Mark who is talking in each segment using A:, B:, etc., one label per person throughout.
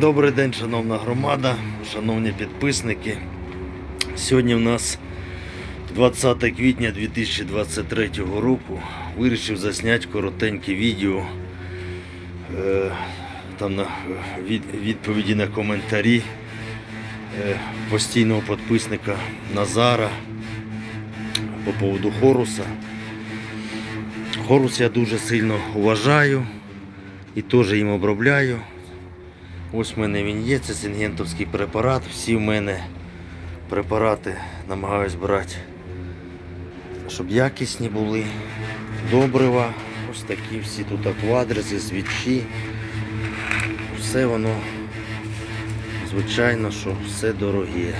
A: Добрий день, шановна громада, шановні підписники. Сьогодні в нас 20 квітня 2023 року. Вирішив засняти коротеньке відео е, там на відповіді на коментарі е, постійного підписника Назара по поводу Хоруса. Хорус я дуже сильно вважаю і теж їм обробляю. Ось в мене він є, це сингентовський препарат. Всі в мене препарати намагаюсь брати, щоб якісні були. Добрива, ось такі всі тут квадризи, свічі. Все воно, звичайно, що все дороге.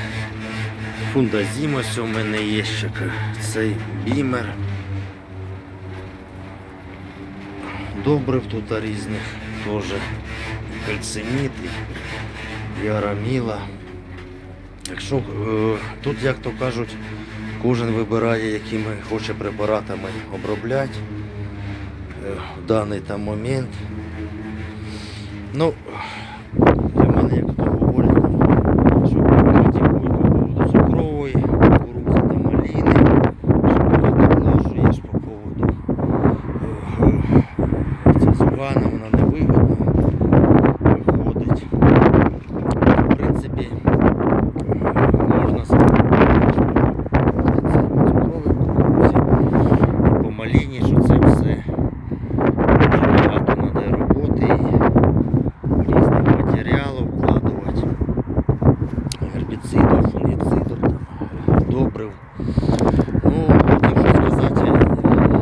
A: Фундазім ось у мене є ще цей бімер. Добрив тут різних теж кальциміт, і араміла. Якщо е, тут, як то кажуть, кожен вибирає, якими хоче препаратами обробляти е, в даний там момент. Ну, для мене, як то говорять, що критикують по поводу цукрової, кукурузи та маліни, що багато наглажуєш по поводу е, ця зугана, вона не вигодна виходить. В принципі, можна сказати, що це по цукровій кукурудзі, і по маліні, що це все дуже багато треба роботи і різних матеріалів вкладувати. Гербіцидів, фунгіцидів, там, добрив. Ну, якщо сказати,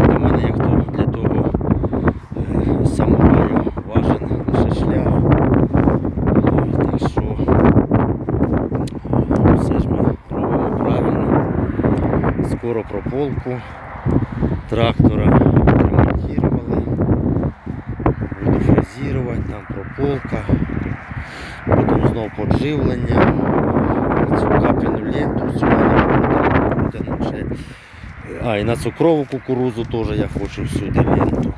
A: для мене як то для того е, самураю важен лише шлях. Е, Так що е, все ж ми робимо правильно. Скоро прополку трактора ремонтировали. Буду фрезерувати, там прополка. Потім знову подживлення. Цю капельну ленту сюди ще. А, і на цукрову кукурузу теж я хочу всюди ленту.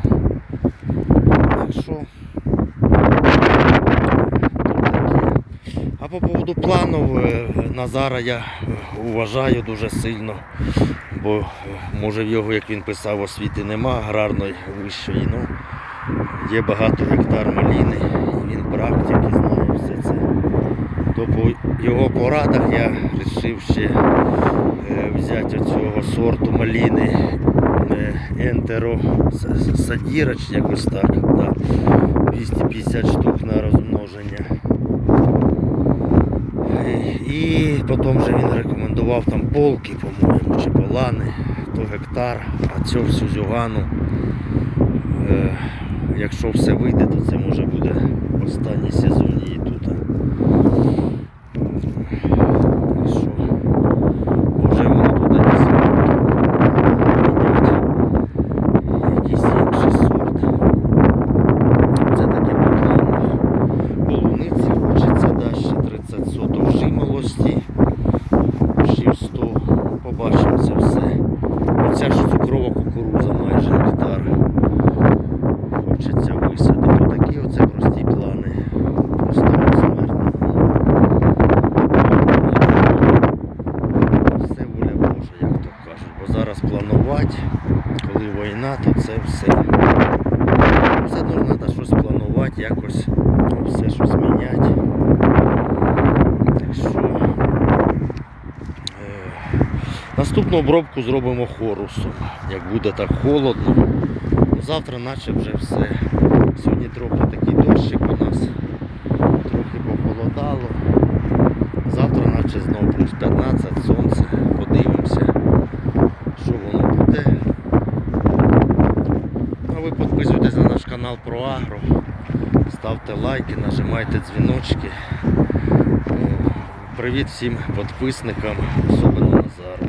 A: Так що а по поводу планів е, Назара я вважаю дуже сильно, бо е, може в його, як він писав, освіти нема аграрної вищої. Ну, є багато гектар маліни, він практик і знає все це. То по його порадах я вирішив ще е, взяти оцього сорту маліни Ентеро С- Садіра, чи якось так. Да. 250 штук на розмноження. Е, І потім же він рекомендував там полки, по-моєму, чи полани, то гектар, а цю всю зюгану. Е, Якщо все вийде, то це може буде останній сезон її зараз планувати, коли війна, то це все. Все одно треба щось планувати, якось все щось міняти. Так що е, наступну обробку зробимо хорусом, як буде так холодно. Завтра наче вже все. Сьогодні трохи такий дощик у нас, трохи похолодало. Завтра наче знову плюс 15 сонце. Подивимося, що воно буде. А ви підписуйтесь на наш канал про Агро. Ставте лайки, нажимайте дзвіночки. Привіт всім підписникам, особливо Назару.